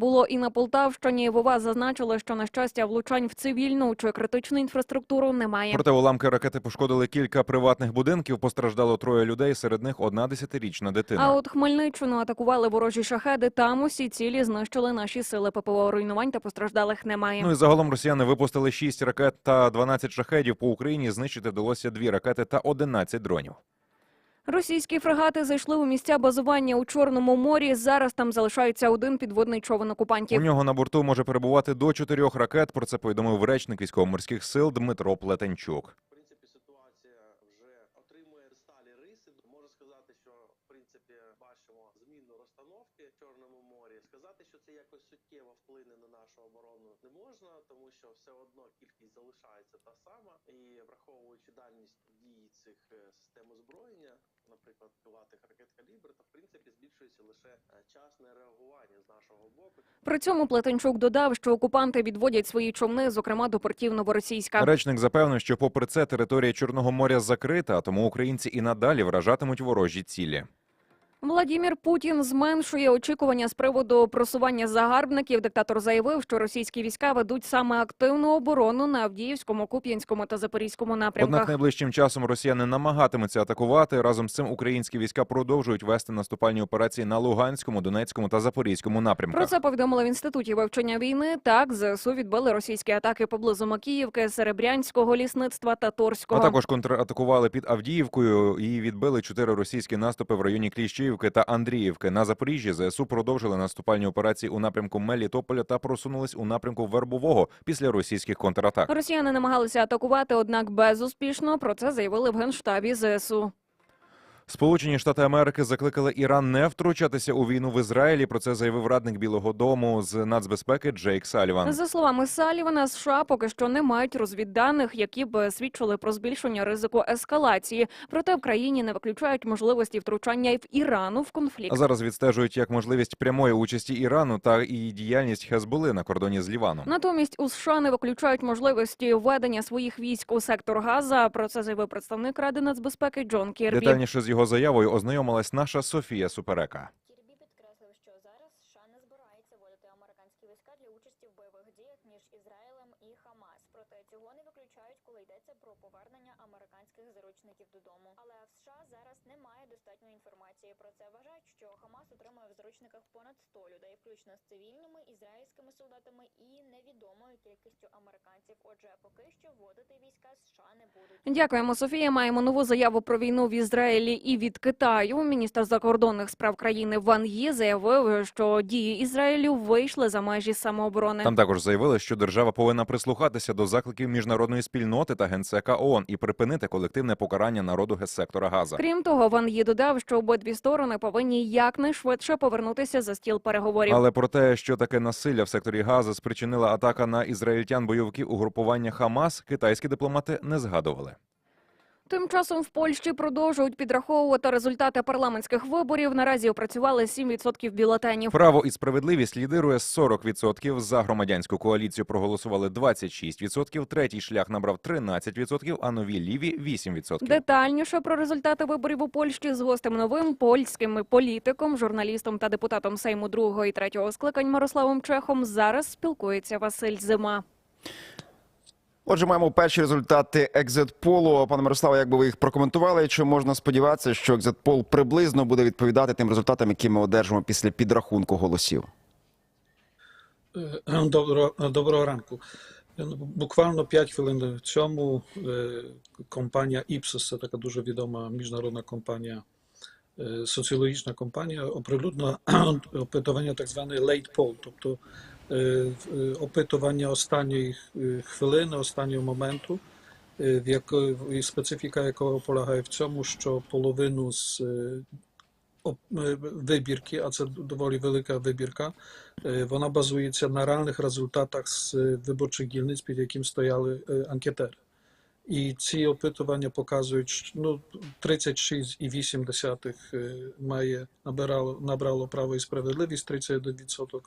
Було і на Полтавщині. Вова зазначили, що на щастя влучань в цивільну чи критичну інфраструктуру немає. Проте уламки ракети пошкодили кілька приватних будинків. Постраждало троє людей. Серед них одна десятирічна дитина. А от Хмельниччину атакували ворожі шахеди. Там усі цілі знищили наші сили ППО. Руйнувань та постраждалих немає. Ну і загалом росіяни випустили 6 ракет та 12 шахедів по Україні. Знищити вдалося дві ракети та 11 дронів. Російські фрегати зайшли у місця базування у Чорному морі. Зараз там залишається один підводний човен окупантів. У нього на борту може перебувати до чотирьох ракет. Про це повідомив речник військово-морських сил Дмитро Плетенчук. Отримує сталі риси. Можу сказати, що в принципі бачимо зміну розстановки в Чорному морі. Сказати, що це якось суттєво вплине на нашу оборону, не можна, тому що все одно кількість залишається та сама, і враховуючи дальність дії цих е, систем озброєння, наприклад, крилатих ракет калібр, то в принципі збільшується лише е, час на реагування з нашого боку. При цьому Плетенчук додав, що окупанти відводять свої човни, зокрема до портів Новоросійська. Речник запевнив, що попри це територія Чорного моря закрита, а тому українці і надалі вражатимуть ворожі цілі. Владімір Путін зменшує очікування з приводу просування загарбників. Диктатор заявив, що російські війська ведуть саме активну оборону на Авдіївському, Куп'янському та Запорізькому Однак напрямках. найближчим часом росіяни намагатимуться атакувати. Разом з цим українські війська продовжують вести наступальні операції на Луганському, Донецькому та Запорізькому Про це повідомили в інституті вивчення війни. Так, ЗСУ відбили російські атаки поблизу Макіївки, Серебрянського лісництва та А Торського. також контратакували під Авдіївкою і відбили чотири російські наступи в районі Кліщіївки та Андріївки. На Запоріжжі ЗСУ продовжили наступальні операції у напрямку Мелітополя та просунулись у напрямку Вербового після російських контратак. Росіяни намагалися атакувати, однак безуспішно. Про це заявили в генштабі ЗСУ. Сполучені Штати Америки закликали Іран не втручатися у війну в Ізраїлі. Про це заявив радник Білого Дому з нацбезпеки Джейк Саліван. За словами Салівана, США поки що не мають розвідданих, які б свідчили про збільшення ризику ескалації. Проте в країні не виключають можливості втручання і в Ірану в конфлікт. Зараз відстежують як можливість прямої участі Ірану та і діяльність Хезболи на кордоні з Ліваном. Натомість у США не виключають можливості введення своїх військ у сектор Газа. Про це заявив представник Ради нацбезпеки Джон Кірбі. Детальніше з його заявою ознайомилась наша Софія Суперека. Кірбі підкреслив, що зараз США не збирається вводити американські війська для участі в бойових діях між Ізраїлем і Хамас. Проте цього не виключають, коли йдеться про повернення американських заручників додому. Але в США зараз немає достатньої інформації про це. Вважають, що Хамас отримує в заручниках понад 100 людей, включно з цивільними ізраїльськими солдатами і невідомою кількістю американців. Отже, поки що вводити війська США не будуть. Дякуємо, Софія. Маємо нову заяву про війну в Ізраїлі і від Китаю. Міністр закордонних справ країни Ван Ї заявив, що дії Ізраїлю вийшли за межі самооборони. Там також заявили, що держава повинна прислухатися до закликів міжнародної спільноти та генсека ООН і припинити колективне покарання народу гессектора Газа. Крім того, Ван Ї додав, що обидві сторони повинні якнайшвидше повернутися за стіл переговорів. Але про те, що таке насилля в секторі Газа спричинила атака на ізраїльтян бойовиків угрупування Хамас, китайські дипломати не згадували. Тим часом в Польщі продовжують підраховувати результати парламентських виборів. Наразі опрацювали 7% бюлетенів. Право і справедливість лідирує з 40%, за громадянську коаліцію проголосували 26%, третій шлях набрав 13%, а нові ліві 8%. Детальніше про результати виборів у Польщі з гостем новим польським політиком, журналістом та депутатом Сейму другого і третього скликань Мирославом Чехом зараз спілкується Василь Зима. Отже, маємо перші результати екзит-полу. Пане Мирославе, як би ви їх прокоментували? Чи можна сподіватися, що екзит-пол приблизно буде відповідати тим результатам, які ми одержимо після підрахунку голосів? Е, Доброго, доброго ранку. Е, ну, Буквально 5 хвилин цьому е, компанія Ipsos, це така дуже відома міжнародна компанія, соціологічна компанія, оприлюднила опитування так зване late poll, тобто опитування останньої е, хвилини, останнього моменту, е, в якої і специфіка якого полягає в цьому, що половину з е, оп- е, вибірки, а це доволі велика вибірка, Е, Вона базується на реальних результатах з е, виборчих дільниць, під яким стояли е, анкетери. І ці опитування показують, що ну, 36,8 е, має набирало, набрало право і справедливість, 31%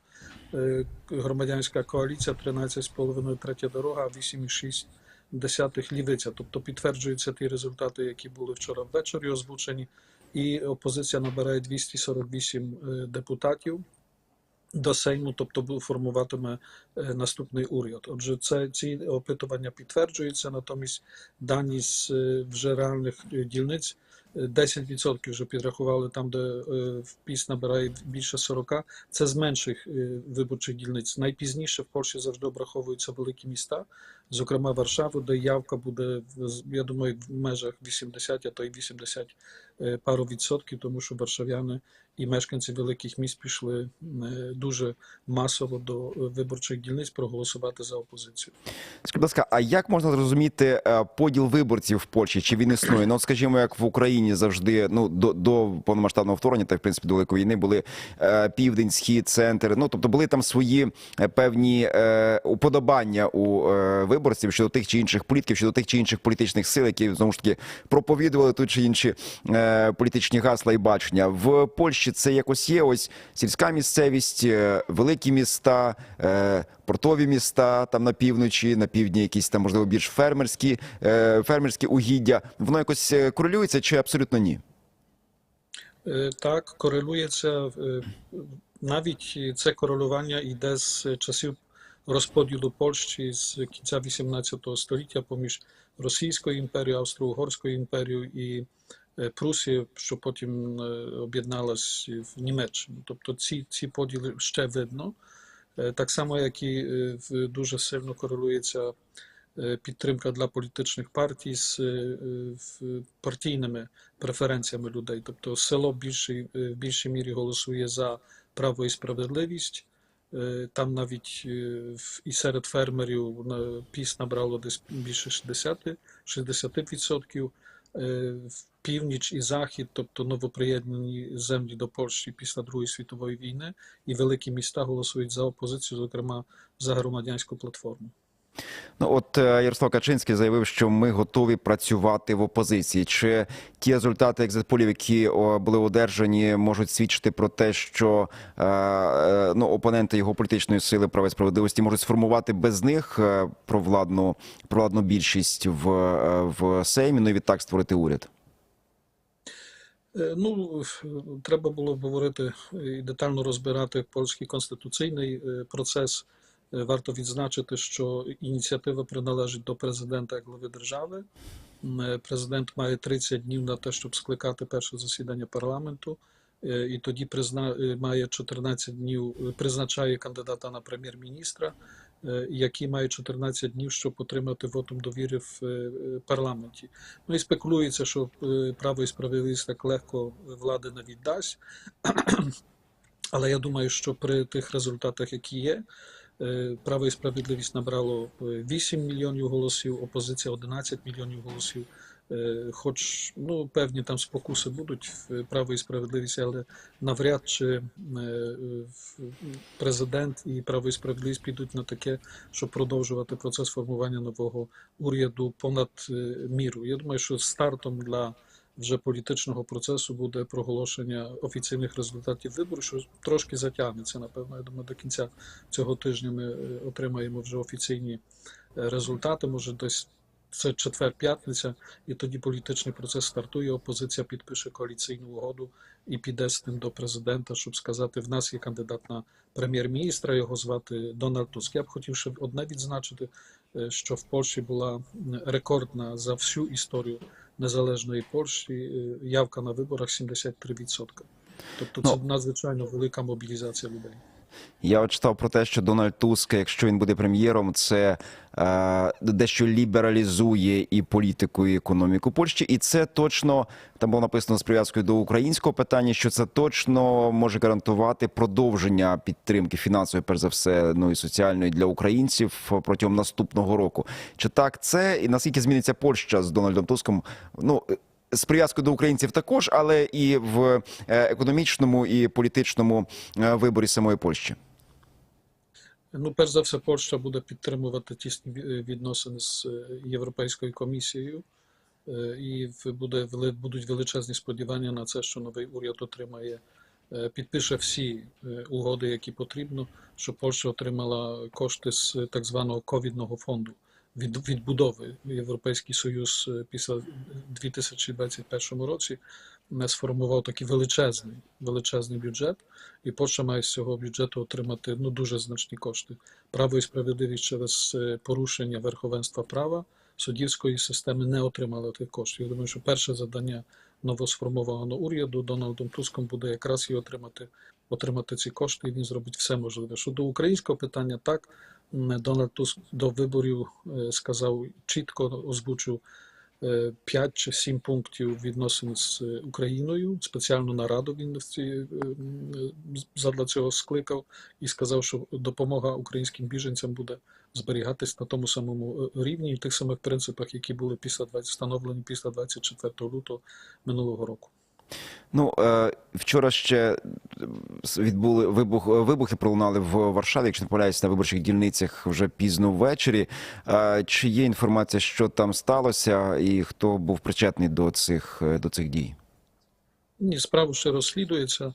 е, громадянська коаліція, 13,5 третя дорога, а 8,6 лівиця. Тобто підтверджуються ті результати, які були вчора ввечері озвучені, і опозиція набирає 248 е, депутатів. До Сейму, тобто бу- формуватиме е, наступний уряд. Отже, це ці опитування підтверджуються, натомість дані з е, вже реальних е, дільниць. е, 10% вже підрахували там, де е, ПІС набирає більше 40. Це з менших е, виборчих дільниць. Найпізніше в Польщі завжди обраховуються великі міста, зокрема Варшаву, де явка буде, в- я думаю, в межах 80, а то й 80 е, пару відсотків, тому що варшавяни і мешканці великих міст пішли е, дуже масово до е, виборчих дільниць проголосувати за опозицію. Скажіть, ласка, а як можна зрозуміти е, поділ виборців в Польщі? Чи він існує? Ну, скажімо, як в Україні завжди, ну до, до повномасштабного вторгнення, та в принципі до великої війни були південь, схід, центр. Ну тобто були там свої певні уподобання у виборців щодо тих чи інших політиків, щодо тих чи інших політичних сил, які знову ж таки проповідували тут чи інші політичні гасла і бачення. В Польщі це якось є. Ось сільська місцевість, е, великі міста, е, портові міста там на півночі, на півдні, якісь там можливо більш фермерські, е, фермерські угіддя. Воно якось корелюється чи абсолютно ні? Так, корелюється навіть це корелювання йде з часів розподілу Польщі з кінця 18 століття поміж Російською імперією, Австро-Угорською імперією і е, Прусією, що потім е, об'єдналась в Німеччину. Тобто ці, ці поділи ще видно. Е, Так само, як і дуже сильно корелюється підтримка для політичних партій з партійними преференціями людей. Тобто село в більшій, в більшій мірі голосує за право і справедливість. Там навіть і серед фермерів піс набрало десь більше 60, 60%. Е, північ і захід, тобто новоприєднані землі до Польщі після Другої світової війни, і великі міста голосують за опозицію, зокрема за громадянську платформу. Ну от е, Ярослав Качинський заявив, що ми готові працювати в опозиції. Чи ті результати екзитполів, які були одержані, можуть свідчити про те, що е, е, ну опоненти його політичної сили права і справедливості можуть сформувати без них провладну провладну більшість в, в Сеймі, ну і відтак створити уряд? Ну, треба було б говорити і детально розбирати польський конституційний процес. Варто відзначити, що ініціатива приналежить до президента як глави держави. Е, Президент має 30 днів на те, щоб скликати перше засідання парламенту, е, і тоді призна... е, має 14 днів, призначає кандидата на прем'єр-міністра, який має 14 днів, щоб отримати вотум довіри в парламенті. Ну і спекулюється, що право і справедливість так легко влади не віддасть. Але я думаю, що при тих результатах, які є, право і справедливість набрало е, 8 мільйонів голосів, опозиція 11 мільйонів голосів. Е, Хоч ну, певні там спокуси будуть в право і справедливість, але навряд чи е, е, президент і право і справедливість підуть на таке, щоб продовжувати процес формування нового уряду понад е, міру. Я думаю, що стартом для вже політичного процесу буде проголошення офіційних результатів виборів, що трошки затягнеться. Напевно, я думаю, до кінця цього тижня ми е, отримаємо вже офіційні е, результати. Може, десь це четвер-п'ятниця, і тоді політичний процес стартує. Опозиція підпише коаліційну угоду і піде з ним до президента, щоб сказати: в нас є кандидат на прем'єр-міністра. Його звати Дональд Туск. Я б хотів ще одне відзначити, е, що в Польщі була рекордна за всю історію незалежної Польщі е, явка на виборах 73%. Тобто це Ну, надзвичайно велика мобілізація людей. Я от читав про те, що Дональд Туск, якщо він буде прем'єром, це е, дещо лібералізує і політику, і економіку Польщі, і це точно там було написано з прив'язкою до українського питання, що це точно може гарантувати продовження підтримки фінансової, перш за все, ну і соціальної для українців протягом наступного року. Чи так це і наскільки зміниться Польща з Дональдом Туском? Ну з прив'язкою до українців також, але і в е, економічному і політичному е, виборі самої Польщі. Ну, перш за все, Польща буде підтримувати тісні відносини з е, Європейською комісією, е, і буде, будуть величезні сподівання на це, що новий уряд отримає, е, підпише всі е, угоди, які потрібно, щоб Польща отримала кошти з так званого ковідного фонду від, відбудови Європейський Союз е, після 2021 році не сформував такий величезний, величезний бюджет, і Польща має з цього бюджету отримати ну, дуже значні кошти. Право і справедливість через е, порушення верховенства права суддівської системи не отримали тих коштів. Я думаю, що перше завдання новосформованого уряду Дональдом Туском буде якраз і отримати, отримати ці кошти, і він зробить все можливе. Щодо українського питання, так Дональд Туск до виборів е, сказав чітко озвучив е, 5 чи 7 пунктів відносин з е, Україною. Спеціальну нараду він задля цього скликав і сказав, що допомога українським біженцям буде зберігатись на тому самому рівні і тих самих принципах, які були після 20, встановлені після 24 лютого минулого року. Ну е, вчора ще відбули вибух, вибухи пролунали в Варшаві, якщо не помиляюсь, на виборчих дільницях вже пізно ввечері. Е, чи є інформація, що там сталося, і хто був причетний до цих е, до цих дій? Ні, справа ще розслідується.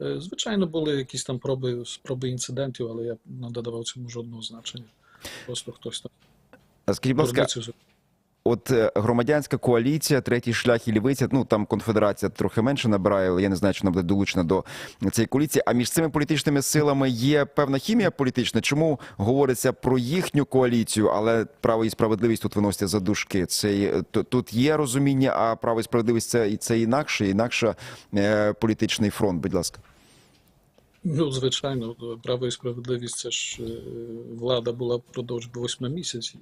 Е, Звичайно, були якісь там проби, спроби інцидентів, але я не додавав цьому жодного значення. Просто хтось там А Скажіть, будь ласка. От е, громадянська коаліція, третій шлях і лівиця, ну там конфедерація трохи менше набирає, але я не знаю, чи вона буде долучена до цієї коаліції. А між цими політичними силами є певна хімія політична. Чому говориться про їхню коаліцію, але право і справедливість тут виносять за дужки? Це тут є розуміння, а право і справедливість це і це інакше, інакше е, політичний фронт. Будь ласка. Ну, звичайно, право і справедливість це ж е, влада була впродовж восьми місяців,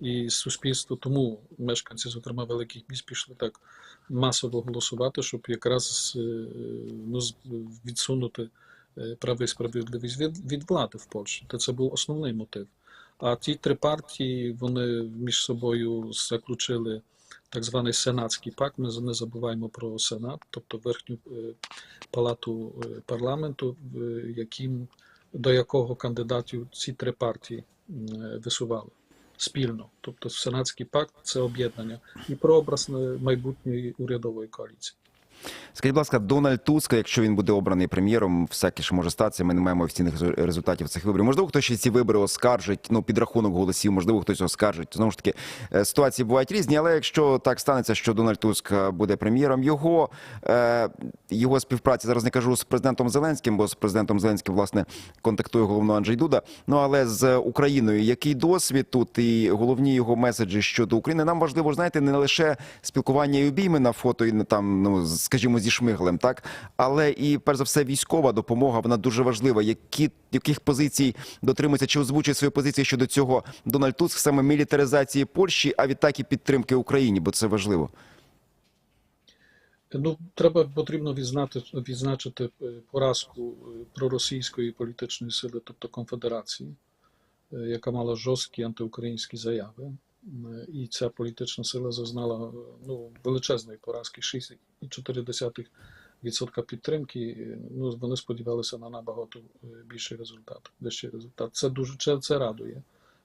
і суспільство тому мешканці, зокрема великих міст, пішли так масово голосувати, щоб якраз е, ну, відсунути е, право і справедливість від, від влади в Польщі. То це був основний мотив. А ті три партії вони між собою заключили так званий сенатський пакт. Ми не забуваємо про сенат, тобто верхню е, палату парламенту, яким до якого кандидатів ці три партії висували спільно. Тобто сенатський пакт це об'єднання і прообраз майбутньої урядової коаліції. Скажіть, будь ласка, Дональд Туск, якщо він буде обраний прем'єром, всяке що може статися. Ми не маємо офіційних результатів цих виборів. Можливо, хтось ще ці вибори оскаржить. Ну, підрахунок голосів, можливо, хтось оскаржить. Знову ж таки, е, ситуації бувають різні. Але якщо так станеться, що Дональд Туск е, буде прем'єром, його е, його співпраця зараз не кажу з президентом Зеленським, бо з президентом Зеленським власне контактує головно Анджей Дуда. Ну але з Україною, який досвід тут і головні його меседжі щодо України, нам важливо знаєте, не лише спілкування і обійми на фото, і на там, ну скажімо, зі шмиглем, так але і перш за все військова допомога. Вона дуже важлива. Які яких позицій дотримується чи озвучує свої позиції щодо цього Дональд Туск саме мілітаризації Польщі, а відтак і підтримки Україні, бо це важливо. Ну, треба потрібно відзнати, відзначити е, поразку е, проросійської політичної сили, тобто конфедерації, е, яка мала жорсткі антиукраїнські заяви. М, І ця політична сила зазнала е, ну, величезної поразки 6,4% підтримки. Е, Ну, вони сподівалися на набагато е, більший результат. Вищий результат. Це дуже це, це радує.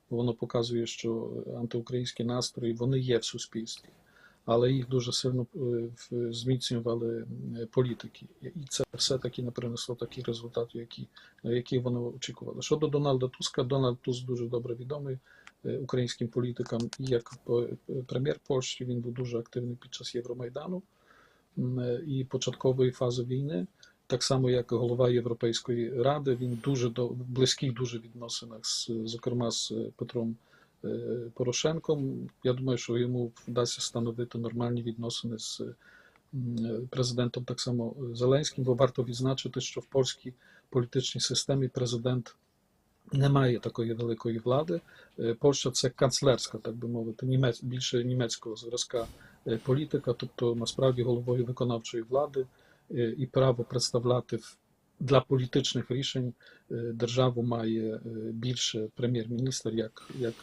Воно показує, що антиукраїнські настрої вони є в суспільстві але їх дуже сильно е, зміцнювали е, політики. І це все-таки не принесло такі результати, які, на які вони очікували. Щодо Дональда Туска, Дональд Туск дуже добре відомий е, українським політикам. Як е, прем'єр Польщі він був дуже активний під час Євромайдану е, і початкової фази війни. Так само, як голова Європейської ради, він дуже до близьких дуже відносинах з, зокрема з е, Петром е, Порошенком. Я думаю, що йому вдасться встановити нормальні відносини з е, президентом так само е, Зеленським, бо варто відзначити, що в польській політичній системі президент не має такої великої влади. Е, Польща це канцлерська, так би мовити, німець, більше німецького зразка е, політика, тобто насправді головою виконавчої влади е, і право представляти для політичних рішень державу має більше прем'єр-міністр як, як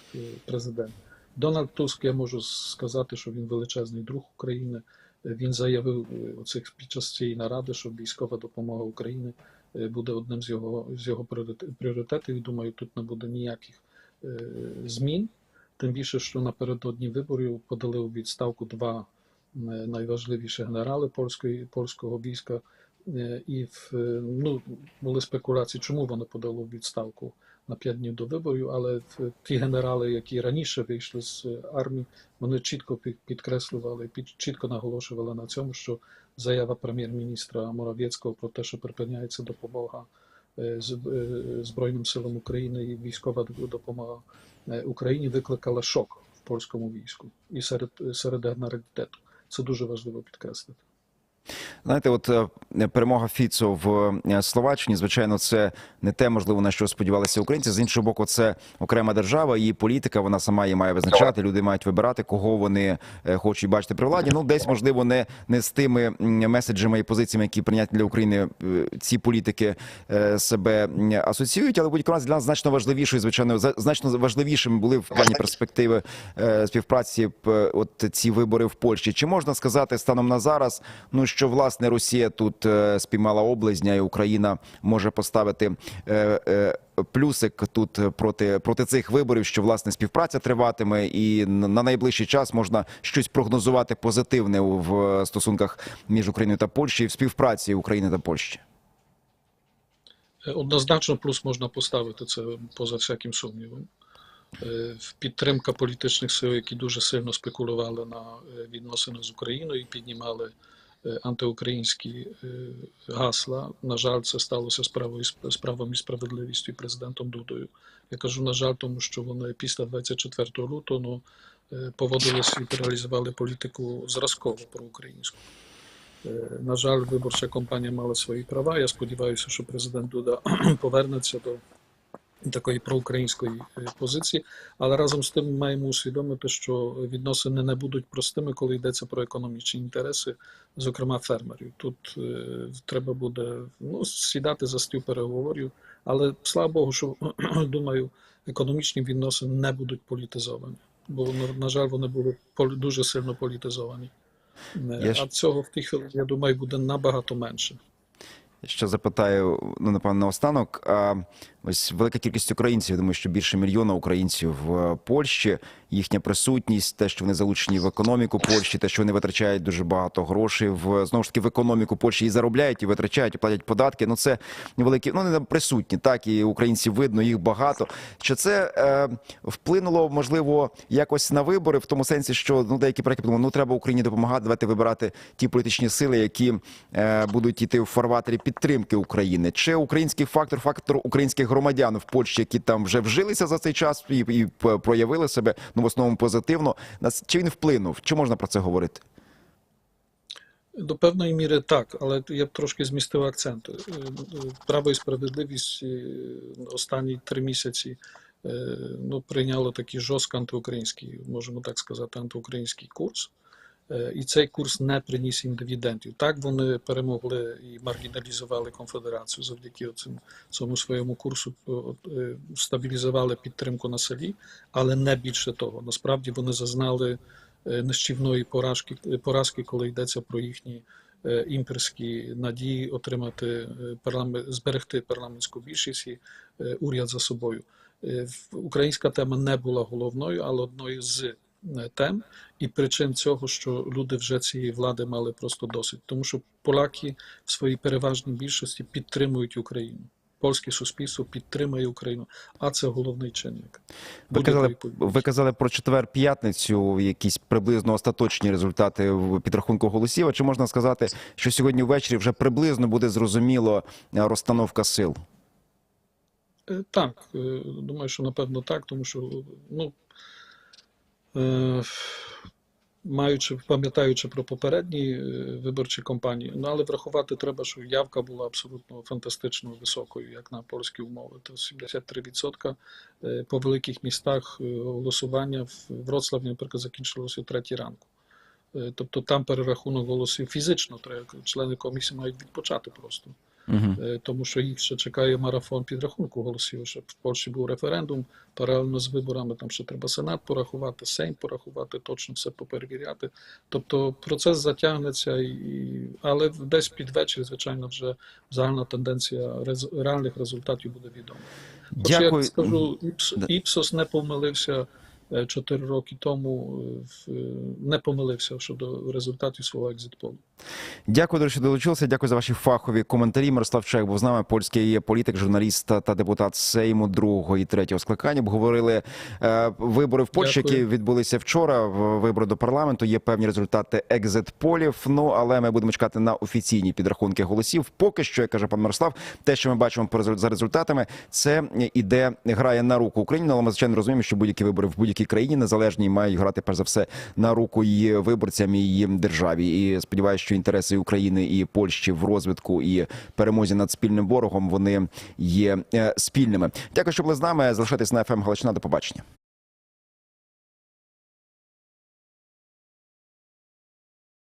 президент. Дональд Туск, я можу сказати, що він величезний друг України. Він заявив оцих під час цієї наради, що військова допомога України буде одним з його з його пріоритет- пріоритетів. І думаю, тут не буде ніяких е, змін. Тим більше, що напередодні виборів подали у відставку два е, найважливіші генерали польської польського війська. Е, І в, е, ну, були спекуляції, чому вони подали у відставку. на 5 днів до виборів, але ті генерали, які раніше вийшли з е, армії, вони чітко підкреслювали, під, чітко наголошували на цьому, що заява прем'єр-міністра Моравєцького про те, що припиняється допомога Збройним силам України і військова допомога Україні викликала шок в польському війську і серед, серед генералітету. Це дуже важливо підкреслити. Знаєте, от е, перемога Фіцо в е, Словаччині, звичайно, це не те, можливо, на що сподівалися українці. З іншого боку, це окрема держава, її політика, вона сама її має визначати. Люди мають вибирати, кого вони е, хочуть бачити при владі. Ну, десь можливо, не, не з тими меседжами і позиціями, які прийняті для України ці політики себе асоціюють. Але будь-якому для нас значно важливішою, звичайно, значно важливішими були в плані перспективи співпраці от ці вибори в Польщі. Чи можна сказати станом на зараз, ну що власне Росія тут е, спіймала облизня, і Україна може поставити е, е, плюсик тут проти проти цих виборів, що власне співпраця триватиме, і на на найближчий час можна щось прогнозувати позитивне в стосунках між Україною та Польщею, в співпраці України та Польщі. Однозначно плюс можна поставити це поза всяким сумнівом. Підтримка політичних сил, які дуже сильно спекулювали на відносини з Україною і піднімали антиукраїнські е, гасла. На жаль, це сталося справою і справедливістю і президентом Дудою. Я кажу, на жаль, тому що вони після 24 лютого ну, е, поводилися і реалізували політику зразково проукраїнську. Е, На жаль, виборча кампанія мала свої права. Я сподіваюся, що президент Дуда повернеться до такої проукраїнської е, позиції. Але разом з тим ми маємо усвідомити, що відносини не будуть простими, коли йдеться про економічні інтереси, зокрема фермерів. Тут е, треба буде ну, сідати за стіл переговорів. Але слава Богу, що думаю, економічні відносини не будуть політизовані. Бо на, жаль, вони були дуже сильно політизовані. Е, Я А цього в тих, я думаю, буде набагато менше. Ще запитаю, ну напевно, наостанок. Ось велика кількість українців, я думаю, що більше мільйона українців в Польщі. Їхня присутність, те, що вони залучені в економіку Польщі, те, що вони витрачають дуже багато грошей в знову ж таки в економіку Польщі і заробляють, і витрачають, і платять податки. Ну це великі, ну не присутні, так і українців видно, їх багато. Чи це е, вплинуло можливо якось на вибори в тому сенсі, що ну деякі проекти ну треба Україні допомагати, давайте вибирати ті політичні сили, які е, будуть йти в фарватері підтримки України. Чи український фактор, фактор українських громадян в Польщі, які там вже вжилися за цей час і, і проявили себе ну в основному позитивно. Нас чи він вплинув? Чи можна про це говорити? До певної міри так, але я б трошки змістив акцент. Е, е, Право і справедливість е, останні три місяці ну, прийняло такий жорстко антиукраїнський, можемо так сказати, антиукраїнський курс. Е, І цей курс не приніс їм дивідендів. Так вони перемогли і маргіналізували конфедерацію завдяки цим, цьому своєму курсу, е, стабілізували підтримку на селі, але не більше того. Насправді вони зазнали е, нищівної поразки, поразки, коли йдеться про їхні імперські надії отримати парламент, зберегти парламентську більшість і уряд за собою. Українська тема не була головною, але одною з тем і причин цього, що люди вже цієї влади мали просто досить, тому що поляки в своїй переважній більшості підтримують Україну. Польське суспільство підтримує Україну, а це головний чинник. Ви казали, ви казали про четвер-п'ятницю, якісь приблизно остаточні результати в підрахунку голосів. А чи можна сказати, що сьогодні ввечері вже приблизно буде зрозуміло е, розстановка сил? Е, Так, е, думаю, що напевно так, тому що ну, е, маючи, пам'ятаючи про попередні е, виборчі кампанії, ну але врахувати треба, що явка була абсолютно фантастично високою, як на польські умови. То 73% е, по великих містах е, голосування в Вроцлаві, наприклад, закінчилося о третій ранку. Е, Тобто там перерахунок голосів фізично треба, члени комісії мають відпочати просто. Угу. Тому що їх ще чекає марафон підрахунку голосів. Щоб в Польщі був референдум паралельно з виборами. Там ще треба Сенат порахувати, Сейм порахувати, точно все поперевіряти. Тобто процес затягнеться, і, але десь під вечір, звичайно, вже загальна тенденція рез- реальних результатів буде відома. Хоча, Дякую. я скажу, Іпс, Да. Іпсос не помилився. е, Чотири роки тому е, не помилився щодо результатів свого екзитполу. Дякую, друзі, що долучилися. Дякую за ваші фахові коментарі. Мирослав Чех був з нами, польський політик, журналіст та депутат Сейму другого і третього скликання. Обговорили е, вибори в Польщі, Дякую. які відбулися вчора. В вибори до парламенту є певні результати екзит-полів. Ну але ми будемо чекати на офіційні підрахунки голосів. Поки що, як каже пан Мирослав, те, що ми бачимо за результатами, це іде грає на руку Україні. Але ми звичайно розуміємо, що будь-які вибори в будь-якій країні незалежній мають грати перш за все на руку її виборцям і її державі. І сподіваюся, що інтереси України і Польщі в розвитку і перемозі над спільним ворогом вони є е, спільними. Дякую, що були з нами. Залишайтесь на FM Галичина. До побачення.